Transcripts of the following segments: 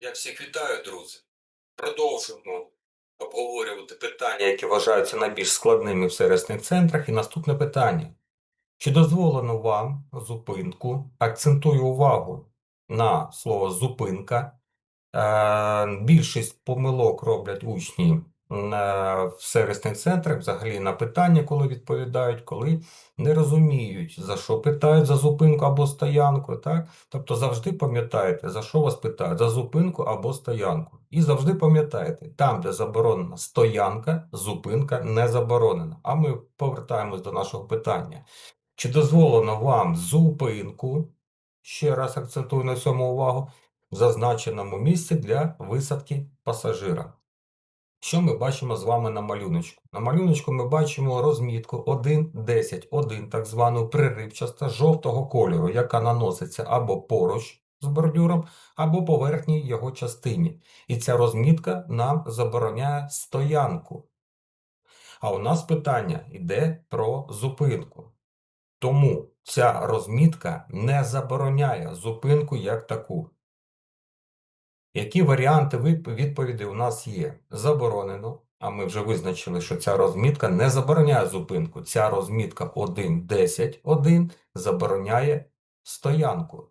Я всіх вітаю, друзі. Продовжуємо обговорювати питання, які вважаються найбільш складними в сервісних центрах. І наступне питання. Чи дозволено вам зупинку? Акцентую увагу на слово зупинка. Е, Більшість помилок роблять учні в сервісних центрах, взагалі на питання, коли відповідають, коли не розуміють, за що питають за зупинку або стоянку. Так? Тобто завжди пам'ятайте, за що вас питають, за зупинку або стоянку. І завжди пам'ятайте, там, де заборонена стоянка, зупинка не заборонена. А ми повертаємось до нашого питання. Чи дозволено вам зупинку, ще раз акцентую на цьому увагу, в зазначеному місці для висадки пасажира? Що ми бачимо з вами на малюночку? На малюночку ми бачимо розмітку 1.10.1, так звану приривчаста жовтого кольору, яка наноситься або поруч з бордюром, або поверхній його частині. І ця розмітка нам забороняє стоянку. А у нас питання йде про зупинку. Тому ця розмітка не забороняє зупинку як таку. Які варіанти відповіді у нас є? Заборонено, а ми вже визначили, що ця розмітка не забороняє зупинку. Ця розмітка 1.10.1 забороняє стоянку.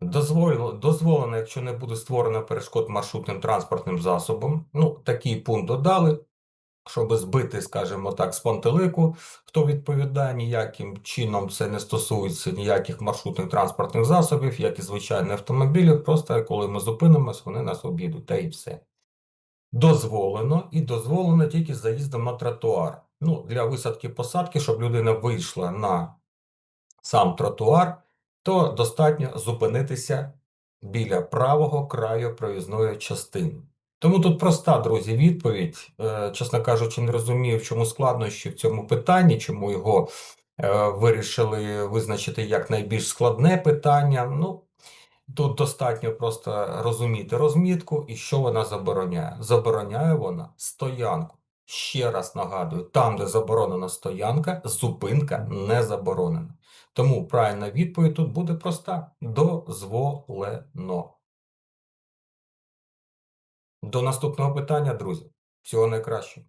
Дозволено, дозволено, якщо не буде створено перешкод маршрутним транспортним засобом. Ну, такий пункт додали, щоб збити, скажімо так, з пантелику, хто відповідає, ніяким чином це не стосується ніяких маршрутних транспортних засобів, як і звичайні автомобілі. Просто коли ми зупинимось, вони нас обійдуть, та і все. Дозволено і дозволено тільки заїздом на тротуар. Ну, для висадки посадки, щоб людина вийшла на сам тротуар, то достатньо зупинитися біля правого краю проїзної частини. Тому тут проста, друзі, відповідь. Е, Чесно кажучи, не розумію, в чому складнощі в цьому питанні, чому його е, вирішили визначити як найбільш складне питання. Ну, тут достатньо просто розуміти розмітку і що вона забороняє. Забороняє вона стоянку. Ще раз нагадую, там, де заборонена стоянка, зупинка не заборонена. Тому правильна відповідь тут буде проста: дозволено. До наступного питання, друзі. Всього найкращого.